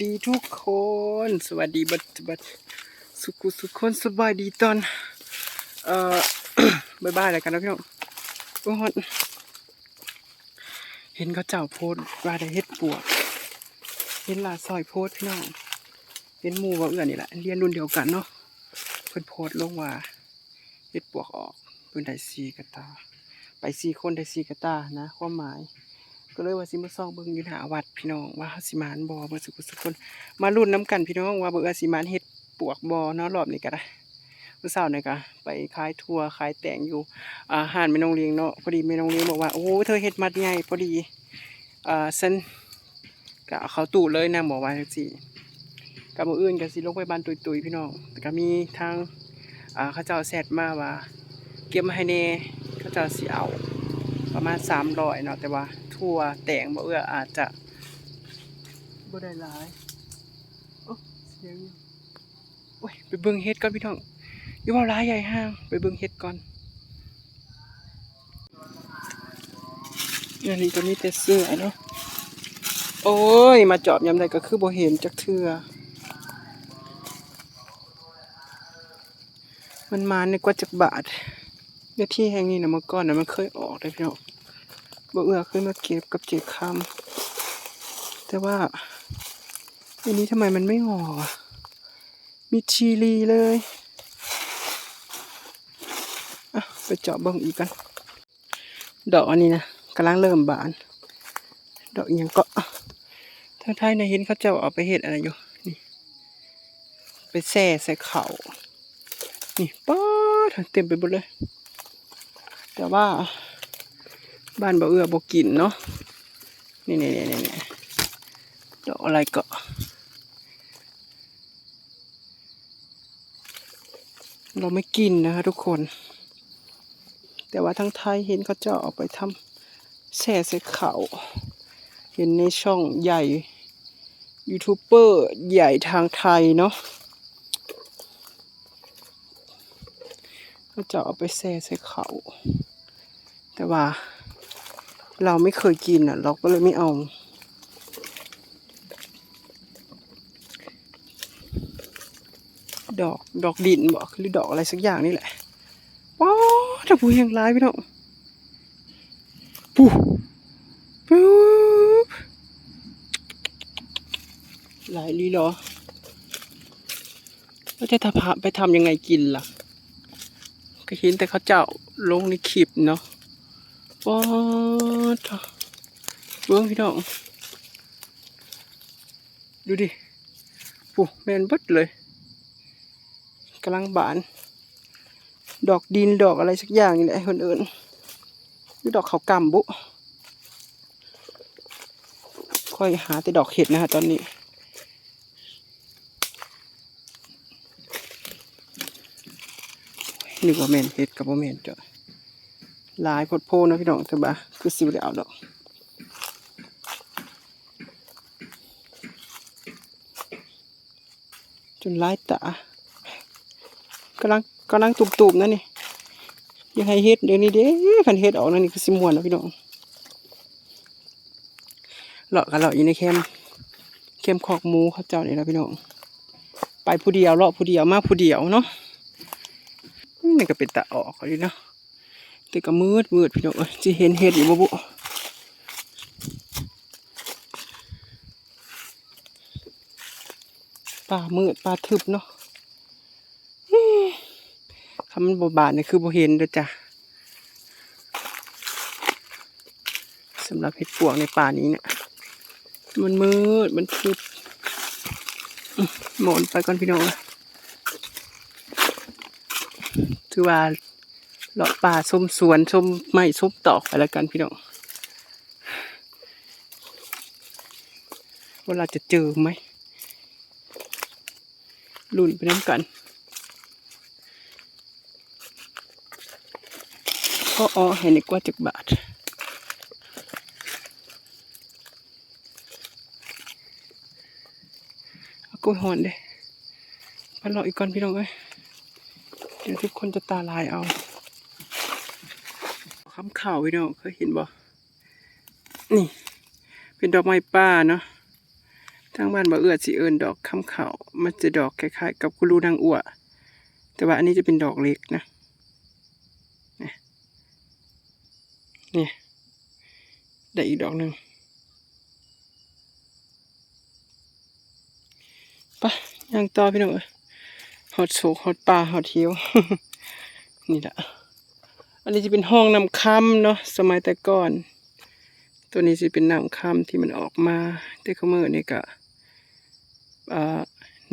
ดีทุกคน สวัสดีบัดบัดสุขุสุขคนสบายดีตอน เอ่อบายบายแล้วกันนะพี่น้องทุกคนเห็นเขาเจ้าโพสต์ว่าได้เฮ็ดปวก เห็นลาซอยโพสต์พี่น้อง เห็นหมู่ว่าเอื้อนี่แหละเรียนรุ่นเดียวกันเนาะเพิ่นโพสต์ลงว่าเฮ็ดปวกออกเพิ่นได้ซีกระตา ไปสี่คนได้สีกระตานะ ความหมาย ก็เลยว่าสิมาซ่องเบิ่งอยู่หน้าวัดพี่น้องว่าสิมานบ่เบิ่สุขสุขคนมาลุ้นน้ำกันพี่น้องว่าเบิ่งสิมานเฮ็ดปวกบ่เนาะรอบนี้ก็ได้มื้อเช้านี่ก็ไปขายทัวขายแต่งอยู่อาหารแม่น้องเลี้ยงเนาะพอดีแม่น้องเลี้ยงบอกว่าโอ้เธอเฮ็ดมัดใหญ่พอดีอ่าฉันก็เขาตู้เลยนางบอกว่าจังซี่กับมืออื่นก็สิลงไปบ้านตุยๆพี่น้องแต่ก็มีทางอ่าเขาเจ้าแชทมาว่า เก็บมาให้แน่เขาเจ้าสิเอาประมาณสามร้อยเนาะแต่ว่า ทั่วแต่งบ่เอื้ออาจจะบ่ได้หลายโอ้เสียงอยู่โอ้ยไปเบิ่งเฮ็ดก่อนพี่น้องอย่าเว่าหลายใหญ่ห้างไปเบิ่งเฮ็ดก่อนอันนี้ก็มีแต่เสื้อเนาะโอ้ย มาจอบยามใดก็คือบ่เห็นจักเทื่อมันมาในกว่าจักบาทเนื้อที่แห่งนี้นะเมื่อก่อนนะมันเคยออกเลยพี่น้อง บ่เอื้อเคยมาเก็บกับเจดคำแต่ว่าอันนี้ทำไมมันไม่ออกอมีชีลีเลยอะไปเจาะเบิ่งอีกกัน ดอกอันนี้นะกำลังเริ่มบาน ดอกอยังก็ทางไทยนะเห็นเขาจ้าเอาไปเฮ็ดอะไรอยู่นี่ไปแช่ใส่เขานี่ป๊าดเต็มไปหมดเลย แต่ว่า บ้านบ่เอือบ่กินเนาะนี่นี่นี่นี่ดอกอะไรก็เราไม่กินนะคะทุกคน แต่ว่าทั้งไทยเห็นเขาเจะเอาไปทำแช่ใส่เขาเห็นในช่องใหญ่ยูทูบเบอร์ใหญ่ทางไทยเนาะเขาเจะเอาไปแช่ใส่เขาแต่ว่า เราไม่เคยกินอะ เราก็เลยไม่เอา ดอกดอกดินบอกหรือดอกอะไรสักอย่างนี่แหละว้าวถ้าผู้ยังร้ายพี่น้องปูปุ๊บหลายลีเหรอแล้วจะทำไปทำยังไงกินล่ะ ก็เห็นแต่เขาเจ้าลงในคลิปเนาะ ว้าวเถอะเบิ้งพี่น้องดูดิปุ๊แมนบดเลยกำลังบาน ดอกดินดอกอะไรสักอย่างนี่แหละคนอื่นหรือดอกเขากำบุ ค่อยหาแต่ดอกเห็ดนะฮะตอนนี้ นึกว่าแมนเห็ดกับว่าแมนจ้ะ ลายพดโพนะพี่น้องแต่บ่าคือสิบได้เอาดอกจนลายตากำลังกำลังตุบๆนั่นนี่ยังให้เฮ็ดเดี๋ยวนี้เด้คันเฮ็ดออกนั่นนี่คือสิม่วนนะพี่น้องเลาะกันเลาะอยู่ในแคมป์แคมคอกหมูเขาเจ้านี่ละพี่น้องไปผู้เดียวเลาะผู้เดียวมาผู้เดียวเนาะนี่ก็เป็นตาออกเลยเนาะ แต่ก็มืดมืดพี่น้องเอ้ยจะเห็นเห็ดอยู่บ่บุป่ามืดป่าทึบเนาะคำมันบบาดเนี่ยคือบ่เห็นเด้อจ้ะสำหรับเห็ดปวกในป่านี้เนี่ยมันมืดมันทึบหมอนไปก่อนพี่น้องถือว่า เลาะป่าชมสวนชมไม้ชมตอกไปแล้วกันพี่น้องว่าเราจะเจอไหมลุ่นไปน้ำกันก็อ๋อเห็นอีกว่าจักบาทกุ้ยหอนเด้ไปรออีกก่อนพี่น้องเอ้ยเดี๋ยวทุกคนจะตาลายเอา คำข่าวพี่น้องเคยเห็นบ่นี่ เป็นดอกไม้ป่าเนาะทางบ้านบ่เอื้อสิเอิ้นดอกคำเขาวมันจะดอกคล้ายๆ กับกุลูนางอัวแต่ว่าอันนี้จะเป็นดอกเล็กนะนี่ได้อีกดอกหนึ่งไปย่างต่อพี่น้องเอ้ยฮอดโศกฮอดป่าฮอดเหียวนี่แหละ อันนี้จะเป็นห้องน้ำค่ำเนาะสมัยแต่ก่อน ตัวนี้จะเป็นน้ำค่ำที่มันออกมาแต่ขมือนี่ก็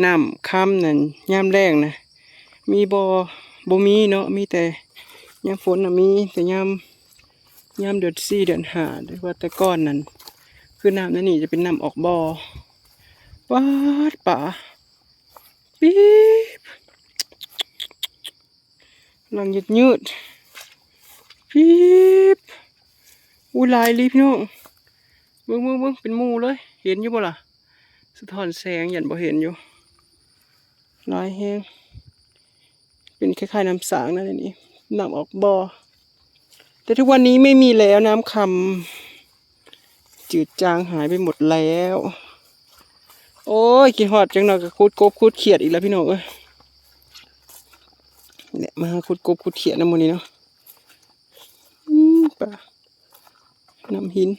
น้ำค่ำนั่นย่ามแรงนะมีบอบมีเนาะมีแต่ยามฝนนะมีแต่ยามยามเดือนสี่เดือนห้าหรือว่าแต่ก่อนนั่นคือน้ำนั่นนี่จะเป็นน้ำออกบอ่อวาดป่าปี๊บลังยืดยืด ๆปี๊บอู้หลายลีพี่น้องเบิ่งเบิ่งเบิ่งเป็นมูเลย เห็นอยู่บ่ล่ะสะท้อนแสงยันบ่เห็นอยู่ลายแฮงเป็นคล้ายๆน้ำสางนั่นนี่น้ำออกบ่อแต่ทุกวันนี้ไม่มีแล้วน้ำคำจืดจางหายไปหมดแล้ว โอ้ยกินหอดจังหน่อยก็คุดกบคุดเขียดอีกแล้วพี่น้องเอ้ยเนี่ยมาคุดกบคุดเขียดน้ำมันนี้เนาะ ปลาน้ำหิน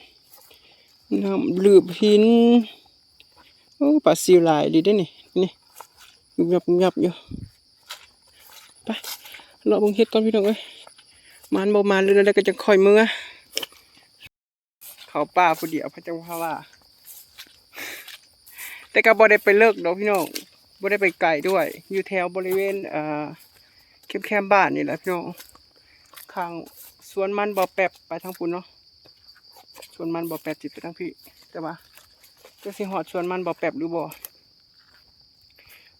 น้ำลืบหินโอ้ปลาซิวลายดีได้อนี่นี่หยับหยับอยู่ไปเราบิ่งเฮ็ดก่อนพี่น้องเอ้ยมันบ่มาเลยแล้วก็จะคอยมือเขาป่าผู้เดียวพระเจ้าว่าว่าแต่ก็บ่ได้ไปเลิกดอกพี่น้องบ่ได้ไปไกลด้วย อยู่แถวบริเวณอ่าแคมป์ๆบ้านนี่แหละพี่น้องข้าง สวนมันบ่อแปบไปทางปุ่นเนาะสวนมันบ่อแปบจิตไปทางพี่แต่ว่าจะสิหอดสวนมันบ่อแปบหรือบ่อ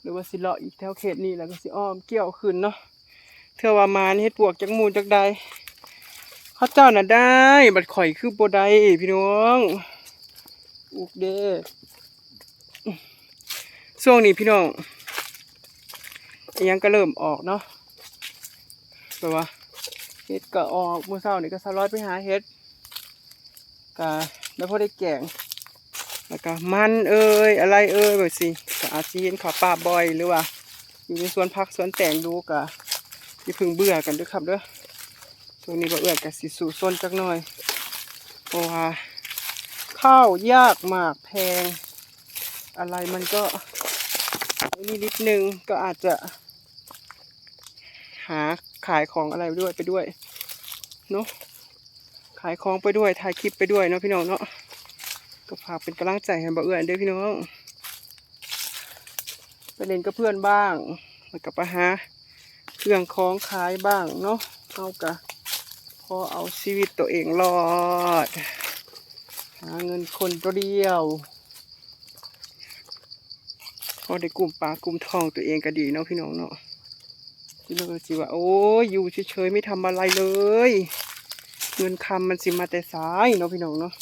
หรือว่าสิเลาะอีกแถวเขตนี้แล้วก็สิอ้อมเกี่ยวขึ้นเนาะเทือว่ามานี่เฮ็ดปวกจักมูลจักใดเขาเจ้าน่ะได้ บัดข่อยคือบ่ได้พี่น้องอุกเด้ช่วงนี้พี่น้องยังก็เริ่มออกเนาะแบบว่า เฮ็ดก็ออกมื้อเช้านี่ก็สะร้อยไปหาเฮ็ดก็แล้วพอได้แกงแล้วก็มันเอ้ยอะไรเอ้ยแบบสิก็อาจสิเห็นขาป่าบ่อยหรือว่า อยู่ในสวนผักสวนแต่งดูก็อย่าเพึ่งเบื่อกันเด้วยครับเด้อช่วงนี้บ่เอื้อก็สิสู่ซนจักหน่อยเพราะว่าข้าวยากมากแพง อะไรมันก็นี่นิดนึงก็อาจจะหา ขายของอะไรไปด้วยไปด้วยเนาะขายของไปด้วยถ่ายคลิปไปด้วยเนาะพี่น้องเนาะก็ฝากเป็นกำลังใจให้บ่าเอื้อนด้อพี่น้องไปเล่นกับเพื่อนบ้างแล้วก็ไปหาเครื่องของขายบ้างเนาะเอากะพอเอาชีวิตตัวเองรอด หาเงินคนตัวเดียวพอได้กลุ่มปลากลุ่มทองตัวเองก็ดีเนาะพี่น้องเนาะ พี่น้องสิว่า โอ้ยอยู่เฉยๆไม่ทำอะไรเลย เงินคำมันสิมาแต่สายเนาะพี่น้องเนาะ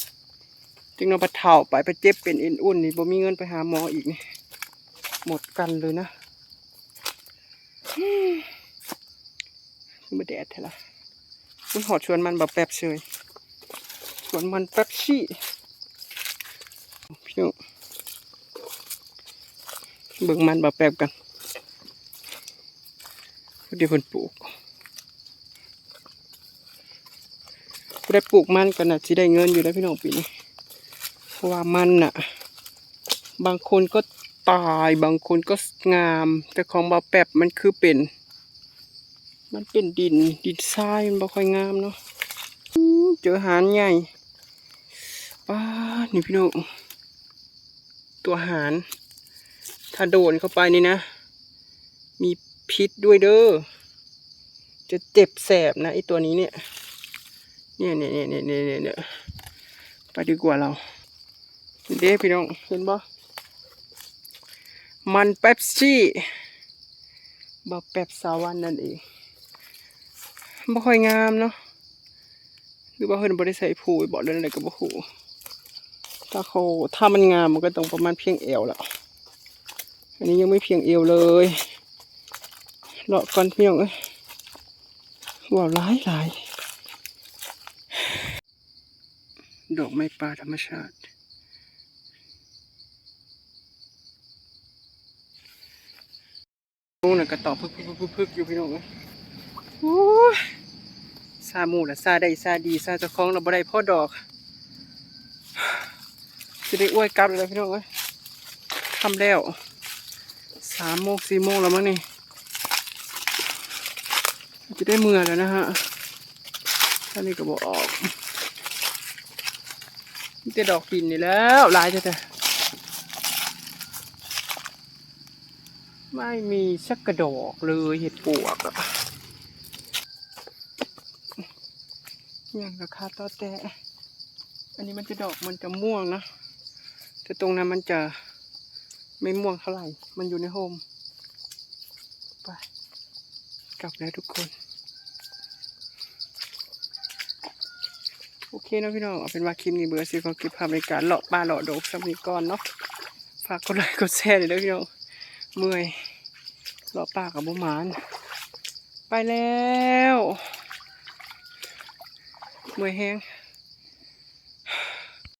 จึงเราไปเถ่าไปไปเจ็บเป็นเอ็นอุ่นนี่บ่มีเงินไปหาหมออีกนี่หมดกันเลยนะมาแดดเถอะละมันหอดชวนมันแบบแป๊บเฉยชวนมันแป๊บชี่พี่น้องเบิ่งมันแบบแป๊บกัน เดี๋ยวคนปลูกผู้ได้ปลูกมันก็น่ะสิได้เงินอยู่แล้วพี่น้องปีนี้เพราะว่ามันน่ะ บางคนก็ตายบางคนก็งาม แต่ของบาแปบมันคือเป็น มันเป็นดินดินทรายมันบ่ค่อยงามเนาะเจอหานใหญ่ป้านี่พี่น้องตัวหานถ้าโดนเข้าไปนี่นะ มี พิษด้วยเด้อ จะเจ็บแสบนะไอตัวนี้เนี่ย เนี่ยเนี่ยเนี่ยเนี่ยเนี่ยเนี่ยไปดีกว่าเรา เด้พี่น้อง เห็นบ่มันเป๊ปซี่บะแป๊บสาวันนั่นเองบ่ค่อยงามเนาะหรือว่าเพิ่นบ่ได้ใส่ผูบอกเรื่องอะไรก็บ่ฮู้ถ้าเขาถ้ามันงามมันก็ต้องประมาณเพียงเอวแล้ว อันนี้ยังไม่เพียงเอวเลย เลาะก่อนเพียงเอ้ยว้าวหลายหลายดอกไม้ป่าธรรมชาติ นูน่ะกระต่อพึกพึกพึกพึกอยู่พี่น้องเอ้โอ้ยซาหมูละซาได้ซาดีซาเจะคล้องเราบ่ได้พ่อดอกจะได้อ้วยกลับเลยพี่น้องเอ้ยทำแล้วสามโมงสี่โมงแล้วมั้งนี่ จะได้เมื่อแล้วนะฮะท่านี้ก็บอกออกมีแต่ดอกปิ่นนี่แล้วหลายจะแต่ไม่มีสักกระดอกเลยเห็ดปวกอะยังราคาต่อแต่ อันนี้มันจะดอกมันจะม่วงนะ แต่ตรงนั้นมันจะไม่ม่วงเท่าไหร่ มันอยู่ในโฮม ไป กลับแล้วทุกคน โอเคเนาะพี่น้องเอาเป็นว่าคลิปนี้เบอร์สิขอเก็บภาพในการเลาะปลาเลาะโดกสำนีก่อนเนาะฝากกดไลค์กดแชร์เลยเด้อพี่น้องเมื่อยเลาะปลากับบุหมาน ไปแล้วเมื่อยแห้ง